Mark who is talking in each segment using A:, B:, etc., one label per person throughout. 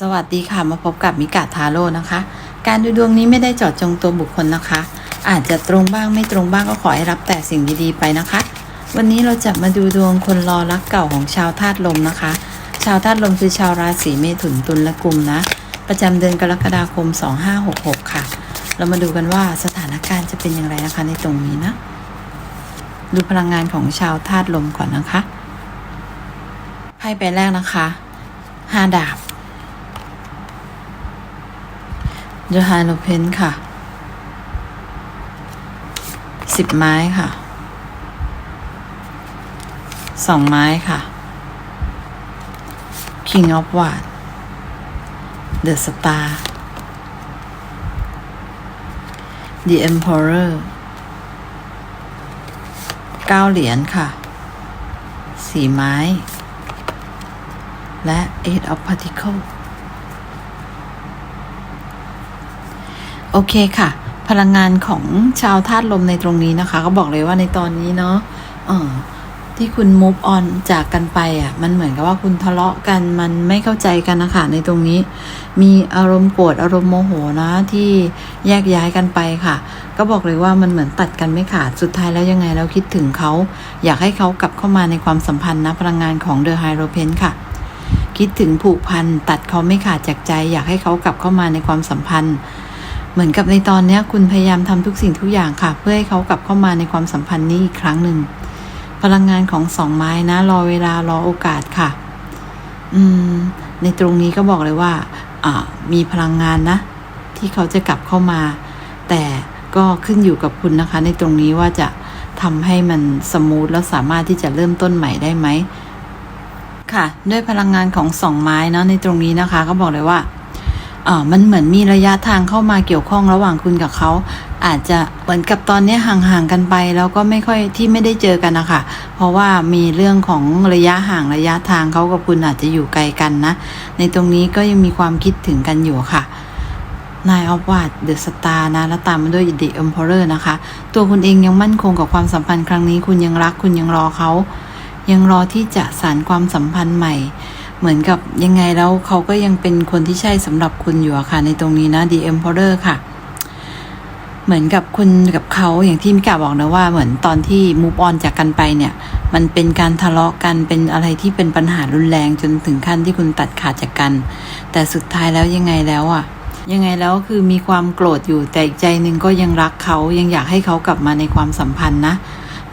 A: สวัสดีค่ะมาพบกับมิกาทาโร่นะคะ การดูดวงนี้ไม่ได้เจาะจงตัวบุคคลนะคะ อาจจะตรงบ้างไม่ตรงบ้างก็ขอให้รับแต่สิ่งดีๆไปนะคะ วันนี้เราจะมาดูดวงคนรอรักเก่าของชาวธาตุลมนะคะ ชาวธาตุลมคือชาวราศีเมถุนตุลและกุมนะ ประจำเดือนกรกฎาคม 2566 ค่ะ เรามาดูกันว่าสถานการณ์จะเป็นอย่างไรนะคะในตรงนี้นะ ดูพลังงานของชาวธาตุลมก่อนนะคะไพ่ใบแรกนะคะห้าดาบ The h i l o p e n ค่ะสิบไม้ค่ะสองไม้ค่ะ King of w a d The Star The Emperor เก้าเหรียญค่ะสี่ไม้ และ Eight of Particles โอเคค่ะ พลังงานของชาวธาตุลมในตรงนี้นะคะ ก็บอกเลยว่าในตอนนี้เนาะเออที่คุณ move on จากกันไปอะ มันเหมือนกับว่าคุณทะเลาะกันมันไม่เข้าใจกันนะคะในตรงนี้ มีอารมณ์โกรธอารมณ์โมโหนะที่แยกย้ายกันไปค่ะ ก็บอกเลยว่ามันเหมือนตัดกันไม่ขาดสุดท้ายแล้วยังไงแล้วคิดถึงเขา อยากให้เขากลับเข้ามาในความสัมพันธ์นะพลังงานของ The High r o p e n ค่ะ คิดถึงผูกพันตัดเขาไม่ขาดจากใจ อยากให้เขากลับเข้ามาในความสัมพันธ์ เหมือนกับในตอนนี้คุณพยายามทำทุกสิ่งทุกอย่างค่ะ เพื่อให้เขากลับเข้ามาในความสัมพันธ์นี้อีกครั้งหนึ่ง พลังงานของสองไม้นะ รอเวลารอโอกาสค่ะ อืม ในตรงนี้ก็บอกเลยว่าอ่ามีพลังงานนะ ที่เขาจะกลับเข้ามา แต่ก็ขึ้นอยู่กับคุณนะคะ ในตรงนี้ว่าจะทำให้มันสมูทแล้วสามารถที่จะเริ่มต้นใหม่ได้ไหมค่ะ ด้วยพลังงานของสองไม้เนาะในตรงนี้นะคะ ก็บอกเลยว่า มันเหมือนมีระยะทางเข้ามาเกี่ยวข้องระหว่างคุณกับเขา อาจจะเหมือนกับตอนนี้ห่างๆกันไป แล้วก็ไม่ค่อยที่ไม่ได้เจอกันนะคะเพราะว่ามีเรื่องของระยะห่างระยะทางเขากับคุณอาจจะอยู่ไกลกันนะ ในตรงนี้ก็ยังมีความคิดถึงกันอยู่ค่ะนายออฟวาดเดอะสตาร์นะแล้วตามมาด้วยเดอะเอ็มพอเรอร์นะคะ ตัวคุณเองยังมั่นคงกับความสัมพันธ์ครั้งนี้ คุณยังรักคุณยังรอเขา ยังรอที่จะสานความสัมพันธ์ใหม่ เหมือนกับยังไงแล้วเขาก็ยังเป็นคนที่ใช่สำหรับคุณอยู่อะค่ะ ในตรงนี้นะ The Emperor ค่ะ เหมือนกับคุณกับเขาอย่างที่มิกาบอกนะว่า เหมือนตอนที่มูฟออนจากกันไปเนี่ย มันเป็นการทะเลาะกันเป็นอะไรที่เป็นปัญหารุนแรงจนถึงขั้นที่คุณตัดขาดจากกัน แต่สุดท้ายแล้วยังไงแล้วอะยังไงแล้วคือมีความโกรธอยู่แต่อีกใจหนึ่งก็ยังรักเขายังอยากให้เขากลับมาในความสัมพันธ์นะ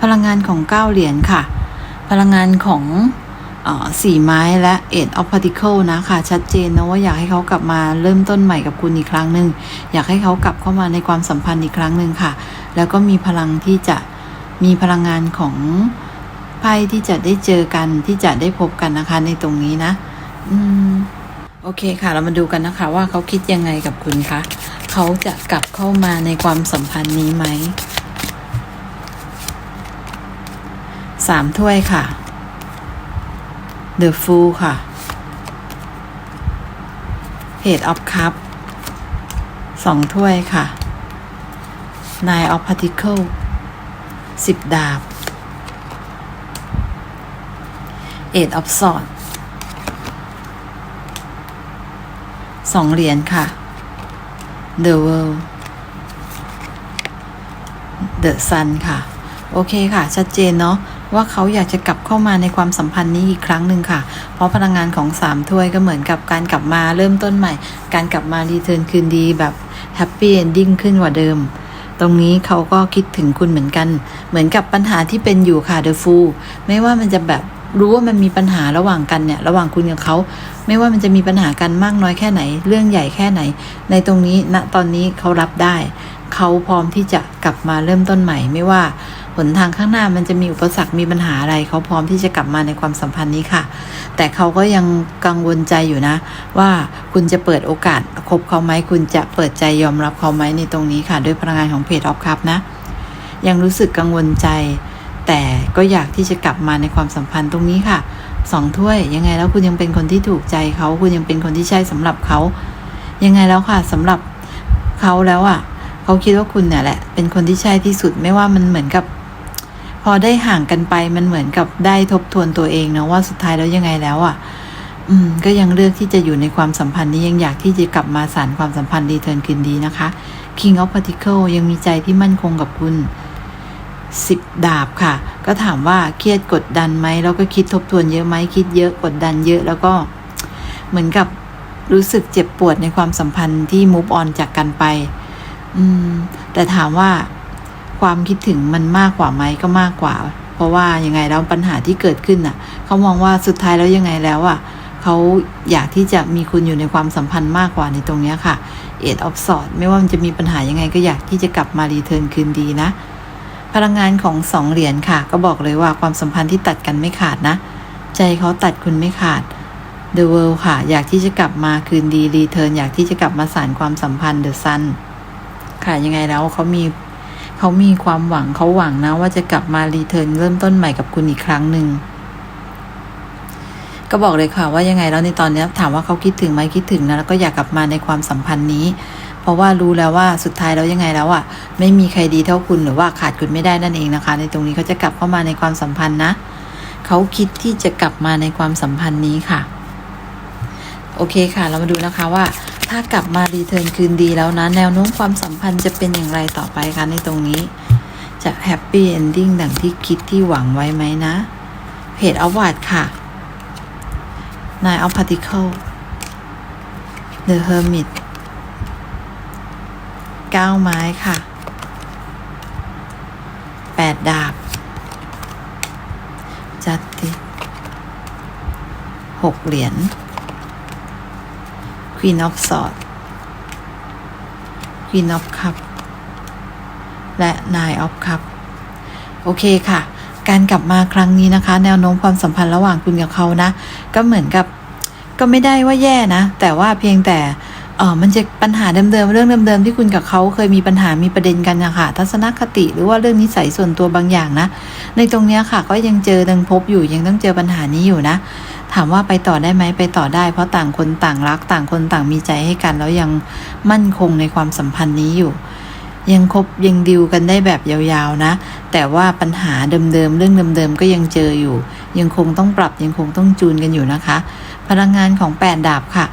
A: พลังงานของเก้าเหรียญค่ะ พลังงานของ สี่ไม้และเอ็ดออฟพาร์ติเคิลนะคะชัดเจนนะว่าอยากให้เขากลับมาเริ่มต้นใหม่กับคุณอีกครั้งหนึ่งอยากให้เขากลับเข้ามาในความสัมพันธ์อีกครั้งหนึ่งค่ะ แล้วก็มีพลังที่จะมีพลังงานของไพ่ที่จะได้เจอกันที่จะได้พบกันนะคะ ในตรงนี้นะ อืมโอเคค่ะ เรามาดูกันนะคะ ว่าเขาคิดยังไงกับคุณคะเขาจะกลับเข้ามาในความสัมพันธ์นี้ไหมสามถ้วยค่ะ The Fool ค่ะ Page of Cup สองถ้วยค่ะ Nine of Particle สิบดาบ Eight of Swords สองเหรียญค่ะ The World The Sun ค่ะ โอเคค่ะ ชัดเจนเนาะ ว่าเขาอยากจะกลับเข้ามาในความสัมพันธ์นี้อีกครั้งหนึ่งค่ะ เพราะพลังงานของสามถ้วยก็เหมือนกับการกลับมาเริ่มต้นใหม่ การกลับมารีเทิร์นคืนดีแบบแฮปปี้เอนดิ้งขึ้นกว่าเดิม ตรงนี้เขาก็คิดถึงคุณเหมือนกัน เหมือนกับปัญหาที่เป็นอยู่ค่ะเดอะฟูไม่ว่ามันจะแบบรู้ว่ามันมีปัญหาระหว่างกันเนี่ย ระหว่างคุณกับเขา ไม่ว่ามันจะมีปัญหากันมากน้อยแค่ไหน เรื่องใหญ่แค่ไหน ในตรงนี้ณตอนนี้เขารับได้ เขาพร้อมที่จะกลับมาเริ่มต้นใหม่ไม่ว่า หนทางข้างหน้ามันจะมีอุปสรรคมีปัญหาอะไร เขาพร้อมที่จะกลับมาในความสัมพันธ์นี้ค่ะ แต่เขาก็ยังกังวลใจอยู่นะ ว่าคุณจะเปิดโอกาสคบเขาไหมคุณจะเปิดใจยอมรับเขาไหมในตรงนี้ค่ะ ด้วยพลังงานของเพจออฟคัพนะ ยังรู้สึกกังวลใจ แต่ก็อยากที่จะกลับมาในความสัมพันธ์ตรงนี้ค่ะสองถ้วยยังไงแล้วคุณยังเป็นคนที่ถูกใจเขาคุณยังเป็นคนที่ใช่สำหรับเขายังไงแล้วค่ะสำหรับเขาแล้วอะเขาคิดว่าคุณเนี่ยแหละ เป็นคนที่ใช่ที่สุดไม่ว่ามันเหมือนกับ พอได้ห่างกันไปมันเหมือนกับได้ทบทวนตัวเองนะว่าสุดท้ายแล้วยังไงแล้วอะ อืม ก็ยังเลือกที่จะอยู่ในความสัมพันธ์นี้ยังอยากที่จะกลับมาสานความสัมพันธ์รีเทิร์นคืนดีนะคะ King of Particle ยังมีใจที่มั่นคงกับคุณสิบดาบค่ะ ก็ถามว่าเครียดกดดันไหมแล้วก็คิดทบทวนเยอะไหมคิดเยอะกดดันเยอะแล้วก็เหมือนกับรู้สึกเจ็บปวดในความสัมพันธ์ที่ move on จากกันไป อืม แต่ถามว่า ความคิดถึงมันมากกว่าไหมก็มากกว่า เพราะว่ายังไงแล้วปัญหาที่เกิดขึ้นน่ะเขามองว่าสุดท้ายแล้วยังไงแล้วอะเขาอยากที่จะมีคุณอยู่ในความสัมพันธ์มากกว่าในตรงเนี้ยค่ะ Eight of Swords ไม่ว่ามันจะมีปัญหายังไงก็อยากที่จะกลับมารีเทิร์นคืนดีนะ พลังงานของสองเหรียญค่ะ ก็บอกเลยว่าความสัมพันธ์ที่ตัดกันไม่ขาดนะ ใจเขาตัดคุณไม่ขาด The World ค่ะ อยากที่จะกลับมาคืนดีรีเทิร์นอยากที่จะกลับมาสานความสัมพันธ์ The Sun ค่ะยังไงแล้วเขามี เขามีความหวังเขาหวังนะ ว่าจะกลับมารีเทิร์นเริ่มต้นใหม่กับคุณอีกครั้งหนึ่งก็บอกเลยค่ะว่ายังไงแล้วในตอนนี้ถามว่าเขาคิดถึงไหมคิดถึงนะแล้วก็อยากกลับมาในความสัมพันธ์นี้ เพราะว่ารู้แล้วว่าสุดท้ายแล้วยังไงแล้วอะไม่มีใครดีเท่าคุณหรือว่าขาดคุณไม่ได้นั่นเองนะคะ ในตรงนี้เขาจะกลับเข้ามาในความสัมพันธ์นะเขาคิดที่จะกลับมาในความสัมพันธ์นี้ค่ะ โอเคค่ะ เรามาดูนะคะว่า ถ้ากลับมารีเทิร์นคืนดีแล้วนะ แนวโน้มความสัมพันธ์จะเป็นอย่างไรต่อไปคะในตรงนี้ จะแฮปปี้เอนดิ้งดังที่คิดที่หวังไว้ไหมนะ เพจอวาดค่ะ Nine of Particle The Hermit เก้าไม้ค่ะแปดดาบ จัดติหกเหรียญ Queen of Swords Queen of Cup และ Nine of Cup โอเคค่ะ การกลับมาครั้งนี้นะคะ แนวโน้มความสัมพันธ์ระหว่างคุณกับเขานะ ก็เหมือนกับก็ไม่ได้ว่าแย่นะ แต่ว่าเพียงแต่เออมันจะปัญหาเดิมๆเรื่องเดิมๆที่คุณกับเขาเคยมีปัญหามีประเด็นกันนะคะทัศนคติหรือว่าเรื่องนิสัยส่วนตัวบางอย่างนะ ในตรงเนี้ยค่ะ ก็ยังเจอดังพบอยู่ยังต้องเจอปัญหานี้อยู่นะ ถามว่าไปต่อได้ไหมไปต่อได้ เพราะต่างคนต่างรักต่างคนต่างมีใจให้กัน แล้วยังมั่นคงในความสัมพันธ์นี้อยู่ ยังคบยังดิวกันได้แบบยาวๆนะ แต่ว่าปัญหาเดิมๆเรื่องเดิมๆก็ยังเจออยู่ ยังคงต้องปรับยังคงต้องจูนกันอยู่นะคะ พลังงานของแปดดาบค่ะ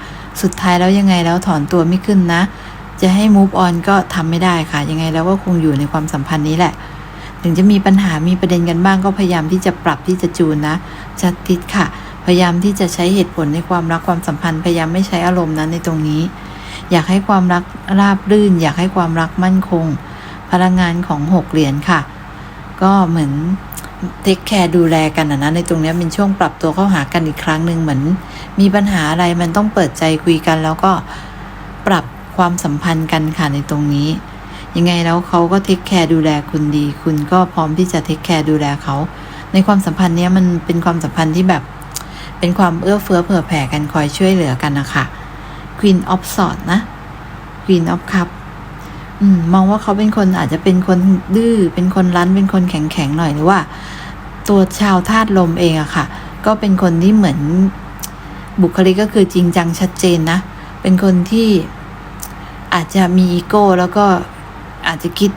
A: สุดท้ายแล้วยังไงแล้วถอนตัวไม่ขึ้นนะ จะให้ move on ก็ทำไม่ได้ค่ะ ยังไงแล้วก็คงอยู่ในความสัมพันธ์นี้แหละถึงจะมีปัญหามีประเด็นกันบ้างก็พยายามที่จะปรับที่จะจูนนะจัดติดค่ะ พยายามที่จะใช้เหตุผลในความรักความสัมพันธ์พยายามไม่ใช้อารมณ์นั้นในตรงนี้ อยากให้ความรักราบรื่น อยากให้ความรักมั่นคง พลังงานของหกเหรียญค่ะ ก็เหมือนเทคแคร์ดูแลกันนะ ในตรงนี้เป็นช่วงปรับตัวเข้าหากันอีกครั้งหนึ่งเหมือน มีปัญหาอะไรมันต้องเปิดใจคุยกัน แล้วก็ปรับความสัมพันธ์กันค่ะในตรงนี้ ยังไงแล้วเขาก็เทคแคร์ดูแลคุณดี คุณก็พร้อมที่จะเทคแคร์ดูแลเขา ในความสัมพันธ์นี้มันเป็นความสัมพันธ์ที่แบบ เป็นความเอื้อเฟื้อเผื่อแผ่กันคอยช่วยเหลือกันนะคะ Queen of Swords นะ Queen of Cup อมมองว่าเขาเป็นคนอาจจะเป็นคนดื้อเป็นคนรั้นเป็นคนแข็งแข็งๆหน่อยหรือว่า ตัวชาวธาตุลมเองอะค่ะ ก็เป็นคนที่เหมือนบุคลิกก็คือจริงจังชัดเจนนะ เป็นคนที่อาจจะมีอีโก้แล้วก็อาจจะคิด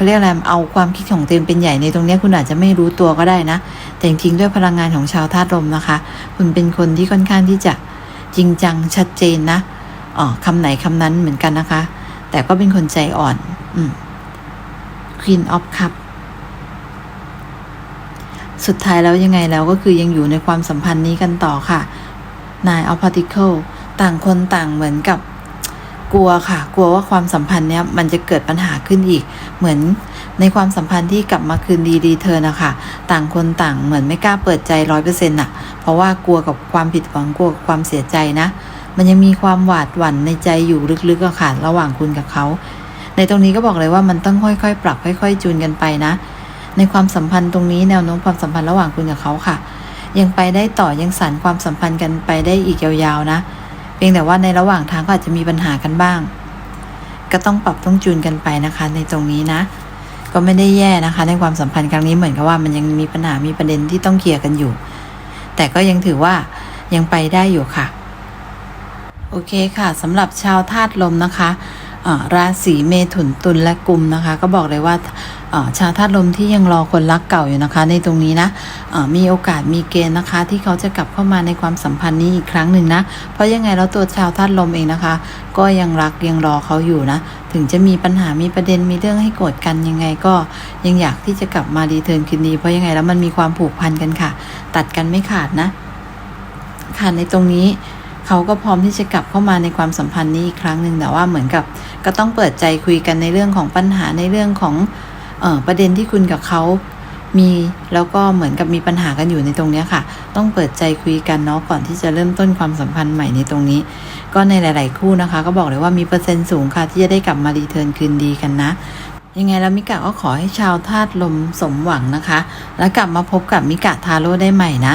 A: เขาเรียกอะไรเอาความคิดของตัวเองเป็นใหญ่ในตรงนี้คุณอาจจะไม่รู้ตัวก็ได้นะ แต่จริงๆด้วยพลังงานของชาวธาตุลมนะคะ คุณเป็นคนที่ค่อนข้างที่จะจริงจังชัดเจนนะอ๋อคำไหนคำนั้นเหมือนกันนะคะ แต่ก็เป็นคนใจอ่อนอืม Queen of Cup สุดท้ายแล้วยังไงแล้วก็คือยังอยู่ในความสัมพันธ์นี้กันต่อค่ะ Nine of Particle ต่างคนต่างเหมือนกับ กลัวค่ะ กลัวว่าความสัมพันธ์เนี้ยมันจะเกิดปัญหาขึ้นอีก เหมือนในความสัมพันธ์ที่กลับมาคืนดีรีเทิร์นะคะต่างคนต่างเหมือนไม่กล้าเปิดใจร้อยเปอร์เซ็นต์่ะ เพราะว่ากลัวกับความผิดหวังกลัวกับความเสียใจนะ มันยังมีความหวาดหวั่นในใจอยู่ลึกๆอะค่ะระหว่างคุณกับเขา ในตรงนี้ก็บอกเลยว่ามันต้องค่อยๆ ปรับค่อย ๆ จูนกันไปนะ ในความสัมพันธ์ตรงนี้แนวโน้มความสัมพันธ์ระหว่างคุณกับเขาค่ะ ยังไปได้ต่อยังสานความสัมพันธ์กันไปได้อีกยาวๆนะ พียงแต่ว่าในระหว่างทางก็อาจจะมีปัญหากันบ้าง ก็ต้องปรับต้องจูนกันไปนะคะ ในตรงนี้นะ ก็ไม่ได้แย่นะคะ ในความสัมพันธ์ครั้งนี้เหมือนกับว่ามันยังมีปัญหามีประเด็นที่ต้องเคลียร์กันอยู่ แต่ก็ยังถือว่ายังไปได้อยู่ค่ะ โอเคค่ะสำหรับชาวธาตุลมนะคะ ราศีเมถุนตุลและกุมนะคะ ก็บอกเลยว่าชาวธาตุลมที่ยังรอคนรักเก่าอยู่นะคะ ในตรงนี้นะมีโอกาสมีเกณฑ์นะคะ ที่เขาจะกลับเข้ามาในความสัมพันธ์นี้อีกครั้งหนึ่งนะ เพราะยังไงแล้วตัวชาวธาตุลมเองนะคะ ก็ยังรักยังรอเขาอยู่นะ ถึงจะมีปัญหามีประเด็นมีเรื่องให้โกรธกันยังไงก็ยังอยากที่จะกลับมาดีเทิร์นคืนดี เพราะยังไงแล้วมันมีความผูกพันกันค่ะ ตัดกันไม่ขาดนะค่ะในตรงนี้ เขาก็พร้อมที่จะกลับเข้ามาในความสัมพันธ์นี้อีกครั้งหนึ่งแต่ว่าเหมือนกับก็ต้องเปิดใจคุยกันในเรื่องของปัญหาในเรื่องของออประเด็นที่คุณกับเขามีแล้วก็เหมือนกับมีปัญหากันอยู่ในตรงนี้ค่ะ ต้องเปิดใจคุยกันเนาะก่อนที่จะเริ่มต้นความสัมพันธ์ใหม่ในตรงนี้ ก็ในหลาย ๆ คู่นะคะ ก็บอกเลยว่ามีเปอร์เซ็นต์สูงค่ะ ที่จะได้กลับมารีเทิร์นคืนดีกันนะ ยังไงแล้วมิกะก็ขอให้ชาวธาตุลมสมหวังนะคะ แล้วกลับมาพบกับมิกะทาโร่ได้ใหม่นะ